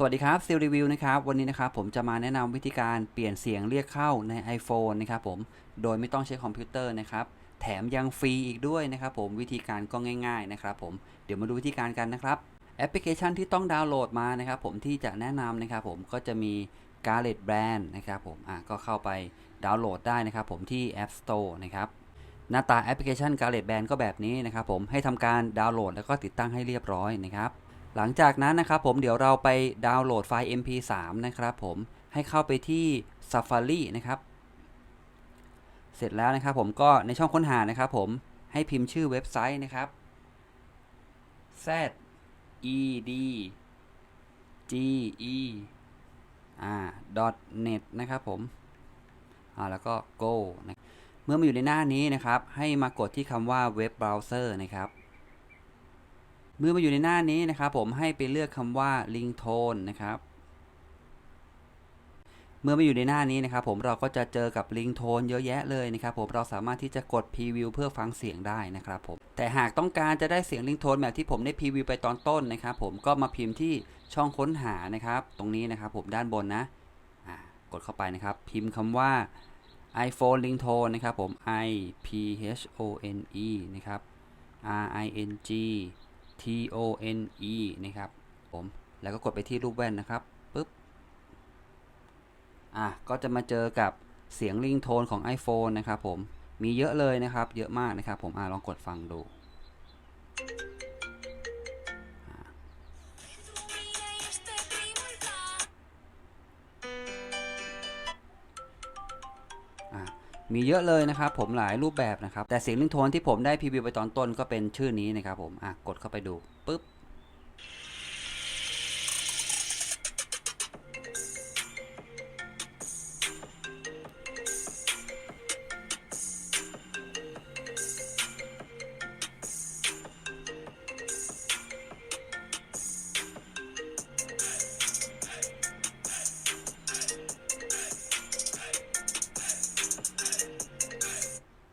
สวัสดีครับซีรีวิวนะครับ วันนี้นะครับผมจะมาแนะนำวิธีการเปลี่ยนเสียงเรียกเข้าใน iPhone นะครับผม โดยไม่ต้องใช้คอมพิวเตอร์นะครับ แถมยังฟรีอีกด้วยนะครับผม วิธีการก็ง่าย ๆนะครับผม เดี๋ยวมาดูวิธีการกันนะครับ แอปพลิเคชันที่ต้องดาวน์โหลดมานะครับผมที่จะแนะนำนะครับผมก็จะมี Garlet Brand นะครับผม อะก็เข้าไปดาวน์โหลดได้นะครับผมที่ App Store นะครับหน้าตาแอปพลิเคชัน Garlet Brand ก็แบบนี้นะครับผม ให้ทำการดาวน์โหลดแล้วก็ติดตั้งให้เรียบร้อยนะครับ หลังจากนั้นนะครับผมเดี๋ยวเราไปดาวน์โหลดไฟล์ mp3 นะครับผมให้เข้าไปที่ Safari นะครับ เสร็จแล้วนะครับผมก็ในช่องค้นหานะครับผมให้พิมพ์ชื่อเว็บไซต์นะครับ z e d g e .net นะครับผมอ่าแล้วก็ go นะเมื่อมาอยู่ในหน้านี้นะครับ ให้มากดที่คำว่าเว็บเบราว์เซอร์นะครับ เมื่อมาอยู่ในหน้านี้นะครับผมให้ไปเลือกคำว่า ringtone นะครับ เมื่อมาอยู่ในหน้านี้นะครับผมเราก็จะเจอกับ ringtone เยอะแยะเลยนะครับผมเราสามารถที่จะกด preview เพื่อฟังเสียงได้นะครับผมแต่หากต้องการจะได้เสียง ringtone แบบที่ผมได้ preview ไปตอนต้นนะครับผมก็มาพิมพ์ที่ช่องค้นหานะครับ ตรงนี้นะครับผมด้านบนนะกดเข้าไปนะครับ พิมพ์คำว่า iPhone ringtone นะครับผม i p h o n e นะครับ r i n g T O N E นะครับผมแล้วก็กดไปที่รูปแว่นนะครับปึ๊บอะก็จะมาเจอกับเสียงลิงโทนของ iPhone นะครับผมมีเยอะเลยนะครับ เยอะมากนะครับผมอะลองกดฟังดู มีเยอะเลยนะครับผมหลายรูปแบบนะครับ แต่เสียงลิงโทนที่ผมได้พรีวิวไปตอนต้นก็เป็นชื่อนี้นะครับผมอะกดเข้าไปดูปึ๊บ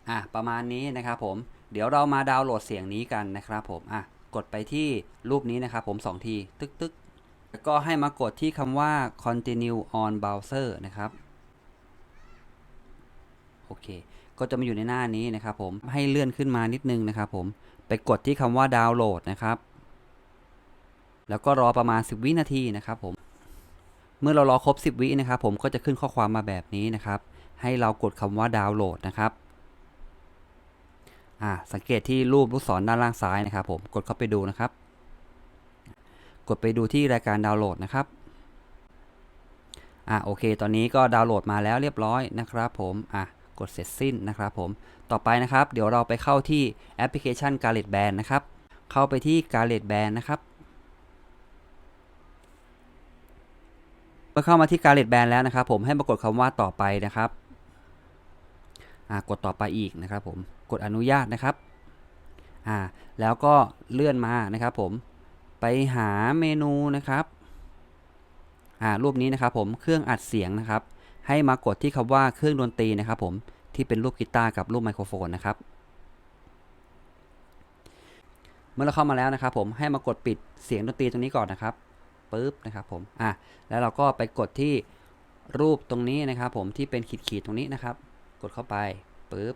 อะประมาณนี้นะครับผมเดี๋ยวเรามาดาวน์โหลดเสียงนี้กันนะครับผมอะกดไปที่รูปนี้นะครับผมสองทีตึกตึกแล้วก็ให้มากดที่คำว่า continue on browser นะครับโอเค ก็จะมาอยู่ในหน้านี้นะครับผมให้เลื่อนขึ้นมานิดนึงนะครับผมไปกดที่คำว่าดาวน์โหลดนะครับแล้วก็รอประมาณ 10 วินาทีนะครับผม เมื่อเรารอครบ 10 วินะครับผมก็จะขึ้นข้อความมาแบบนี้นะครับ ให้เรากดคำว่าดาวน์โหลดนะครับ อ่าสังเกตที่รูปลูกศรด้านล่างซ้ายนะครับผมกดเข้าไปดูนะครับ กดไปดูที่รายการดาวน์โหลดนะครับอ่าโอเค ตอนนี้ก็ดาวน์โหลดมาแล้วเรียบร้อยนะครับผมอะกดเสร็จสิ้นนะครับผมต่อไปนะครับ เดี๋ยวเราไปเข้าที่แอปพลิเคชัน Garlet Band นะครับ เข้าไปที่ Garlet Band นะครับเมื่อเข้ามาที่ Garlet Band แล้วนะครับ ผมให้มากดคำว่าต่อไปนะครับอ่ากดต่อไปอีกนะครับผม กดอนุญาตนะครับอ่าแล้วก็เลื่อนมานะครับผมไปหาเมนูนะครับอ่ารูปนี้นะครับผมเครื่องอัดเสียงนะครับ ให้มากดที่คำว่าเครื่องดนตรีนะครับผมที่เป็นรูปกีตาร์กับรูปไมโครโฟนนะครับ เมื่อเราเข้ามาแล้วนะครับ ผมให้มากดปิดเสียงดนตรีตรงนี้ก่อนนะครับปึ๊บนะครับผมอะแล้วเราก็ไปกดที่รูปตรงนี้นะครับ ผมที่เป็นขีดๆตรงนี้นะครับ กดเข้าไปปึ๊บ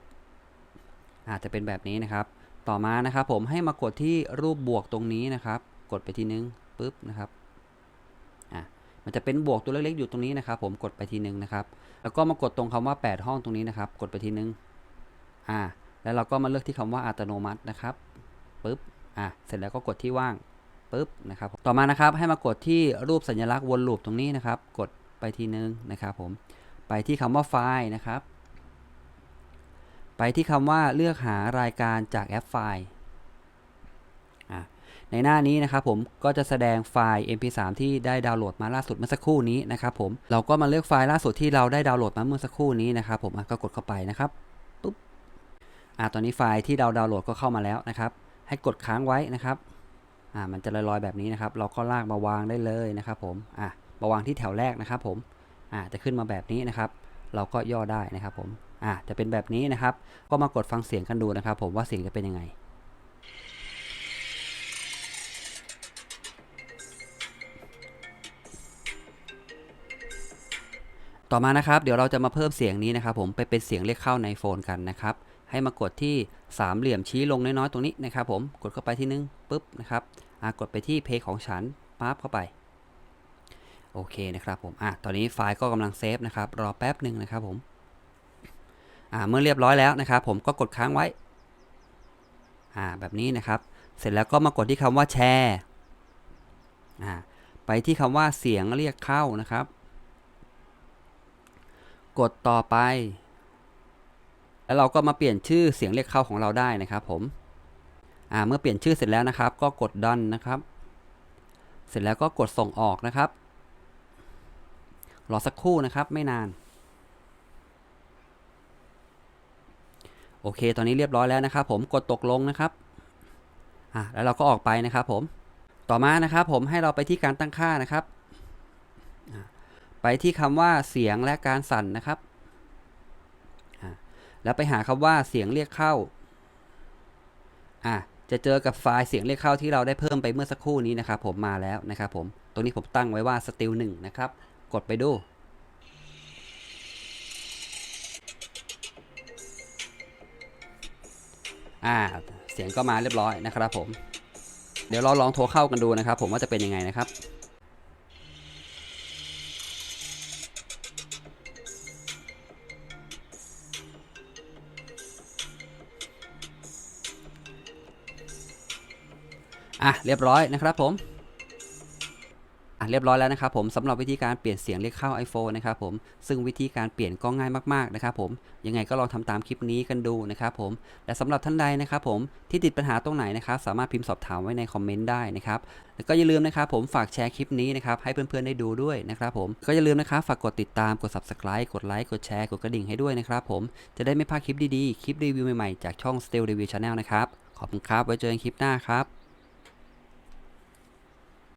อาจจะเป็นแบบนี้นะครับ ต่อมานะครับผมให้มากดที่รูปบวกตรงนี้นะครับ กดไปทีนึงปึ๊บนะครับอะมันจะเป็นบวกตัวเล็กๆอยู่ตรงนี้นะครับ ผมกดไปทีนึงนะครับ แล้วก็มากดตรงคำว่า 8 ห้องตรงนี้นะครับ กดไปทีนึงอ่าแล้วเราก็มาเลือกที่คำว่าอัตโนมัตินะครับปึ๊บอะเสร็จแล้วก็กดที่ว่างปึ๊บนะครับต่อมานะครับให้มากดที่รูปสัญลักษณ์วนลูปตรงนี้นะครับ กดไปทีนึงนะครับ ผมไปที่คำว่าไฟล์นะครับ ไปที่คำว่าเลือกหารายการจากแอปไฟล์ ในหน้านี้นะครับผมก็จะแสดงไฟล์ mp3 ที่ได้ดาวน์โหลดมาล่าสุดเมื่อสักครู่นี้นะครับผม เราก็มาเลือกไฟล์ล่าสุดที่เราได้ดาวน์โหลดมาเมื่อสักครู่นี้นะครับผมก็กดเข้าไปนะครับปุ๊บอ่าตอนนี้ไฟล์ที่เราดาวน์โหลดก็เข้ามาแล้วนะครับ ให้กดค้างไว้นะครับอ่ามันจะลอยๆแบบนี้นะครับ เราก็ลากมาวางได้เลยนะครับผมอ่ามาวางที่แถวแรกนะครับผมอ่าจะขึ้นมาแบบนี้นะครับ เราก็ย่อได้นะครับผม อ่าจะเป็นแบบนี้นะครับ ก็มากดฟังเสียงกันดูนะครับ ผมว่าเสียงจะเป็นยังไงต่อมานะครับเดี๋ยวเราจะมาเพิ่มเสียงนี้นะครับ ผมไปเป็นเสียงเรียกเข้าในโฟนกันนะครับ ให้มากดที่สามเหลี่ยมชี้ลงน้อยๆตรงนี้นะครับ ผมกดเข้าไปที่นึงปุ๊บนะครับอ่ากดไปที่เพลงของฉันปั๊บเข้าไปโอเคนะครับผมอะตอนนี้ไฟล์ก็กำลังเซฟนะครับรอแป๊บหนึ่งนะครับผม เมื่อเรียบร้อยแล้วนะครับผมก็กดค้างไว้แบบนี้นะครับ เสร็จแล้วก็มากดที่คำว่าแชร์ไปที่คำว่าเสียงเรียกเข้านะครับ กดต่อไป แล้วเราก็มาเปลี่ยนชื่อเสียงเรียกเข้าของเราได้นะครับผมเมื่อเปลี่ยนชื่อเสร็จแล้วนะครับ ก็กด done นะครับ เสร็จแล้วก็กดส่งออกนะครับรอสักครู่นะครับไม่นาน โอเค ตอนนี้เรียบร้อยแล้วนะครับ ผมกดตกลงนะครับอะแล้วเราก็ออกไปนะครับ ผมต่อมานะครับ ผมให้เราไปที่การตั้งค่านะครับ ไปที่คำว่าเสียงและการสั่นนะครับแล้วไปหาคำว่าเสียงเรียกเข้าอะจะเจอกับไฟล์เสียงเรียกเข้าที่เราได้เพิ่มไปเมื่อสักครู่นี้นะครับ ผมมาแล้วนะครับ ผมตรงนี้ผมตั้งไว้ว่า still 1นะครับ กดไปดู อ่า เสียงก็มาเรียบร้อยนะครับผม เดี๋ยวเราลองโทรเข้ากันดูนะครับ ผมว่าจะเป็นยังไงนะครับอะเรียบร้อยนะครับผม เรียบร้อยแล้วนะครับผมสำหรับวิธีการเปลี่ยนเสียงเรียกเข้า iPhone นะครับผมซึ่งวิธีการเปลี่ยนก็ง่ายมากๆนะครับผมยังไงก็ลองทำตามคลิปนี้กันดูนะครับผมและสำหรับท่านใดนะครับผมที่ติดปัญหาตรงไหนนะครับสามารถพิมพ์สอบถามไว้ในคอมเมนต์ได้นะครับแล้วก็อย่าลืมนะครับผมฝากแชร์คลิปนี้นะครับให้เพื่อนๆได้ดูด้วยนะครับผมก็อย่าลืมนะครับฝากกดติดตามกด subscribe กดไลค์กดแชร์กดกระดิ่งให้ด้วยนะครับผมจะได้ไม่พลาดคลิปดีๆคลิปรีวิวใหม่ๆจากช่อง Steel Review Channel นะครับขอบคุณครับไว้เจอกันคลิปหน้าครับ